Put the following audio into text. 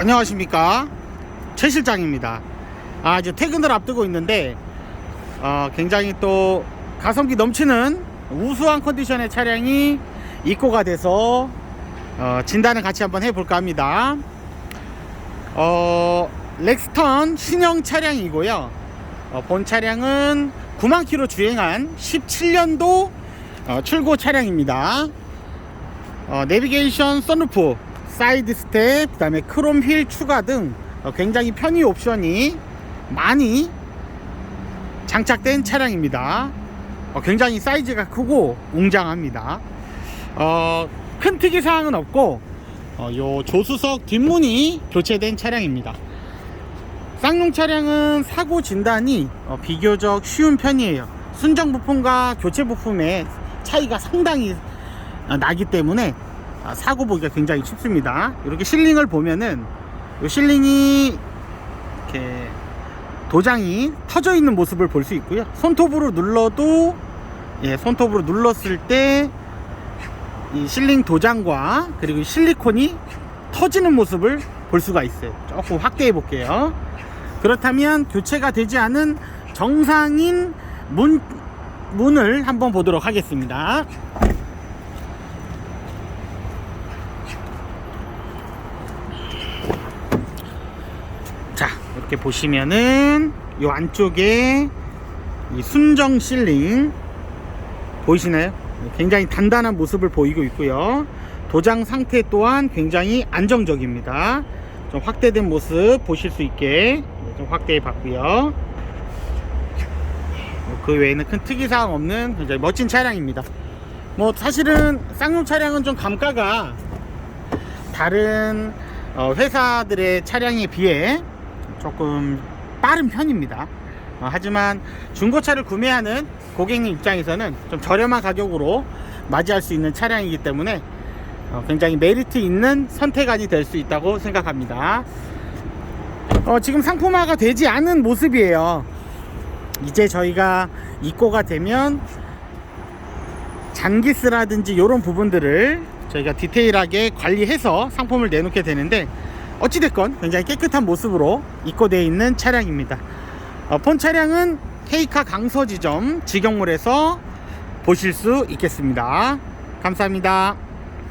안녕하십니까? 최 실장입니다. 아 이제 퇴근을 앞두고 있는데 어, 굉장히 또 가성비 넘치는 우수한 컨디션의 차량이 입고가 돼서 어, 진단을 같이 한번 해볼까 합니다. 어, 렉스턴 신형 차량이고요. 어, 본 차량은 9만 킬로 주행한 17년도 어, 출고 차량입니다. 어, 내비게이션 썬루프, 사이드 스텝, 그 다음에 크롬 휠 추가 등 어, 굉장히 편의 옵션이 많이 장착된 차량입니다. 어, 굉장히 사이즈가 크고 웅장합니다. 어, 큰 특이 사항은 없고 어, 요 조수석 뒷문이 교체된 차량입니다. 쌍용 차량은 사고 진단이 어, 비교적 쉬운 편이에요. 순정 부품과 교체 부품의 차이가 상당히 어, 나기 때문에 아, 사고 보기가 굉장히 쉽습니다. 이렇게 실링을 보면은 이 실링이 이렇게 도장이 터져 있는 모습을 볼 수 있고요. 손톱으로 눌러도 예, 손톱으로 눌렀을 때 이 실링 도장과 그리고 이 실리콘이 터지는 모습을 볼 수가 있어요. 조금 확대해 볼게요. 그렇다면 교체가 되지 않은 정상인 문 문을 한번 보도록 하겠습니다. 이렇게 보시면은 이 안쪽에 이 순정 실링 보이시나요? 굉장히 단단한 모습을 보이고 있고요. 도장 상태 또한 굉장히 안정적입니다. 좀 확대된 모습 보실 수 있게 좀 확대해 봤고요. 그 외에는 큰 특이사항 없는 굉장히 멋진 차량입니다. 뭐 사실은 쌍용 차량은 좀 감가가 다른 어, 회사들의 차량에 비해 조금 빠른 편입니다. 어, 하지만 중고차를 구매하는 고객님 입장에서는 좀 저렴한 가격으로 맞이할 수 있는 차량이기 때문에 어, 굉장히 메리트 있는 선택안이 될 수 있다고 생각합니다. 어, 지금 상품화가 되지 않은 모습이에요. 이제 저희가 입고가 되면 잔기스라든지 이런 부분들을 저희가 디테일하게 관리해서 상품을 내놓게 되는데 어찌됐건 굉장히 깨끗한 모습으로 입고되어 있는 차량입니다. 어, 본 차량은 K카 강서지점 직영몰에서 보실 수 있겠습니다. 감사합니다.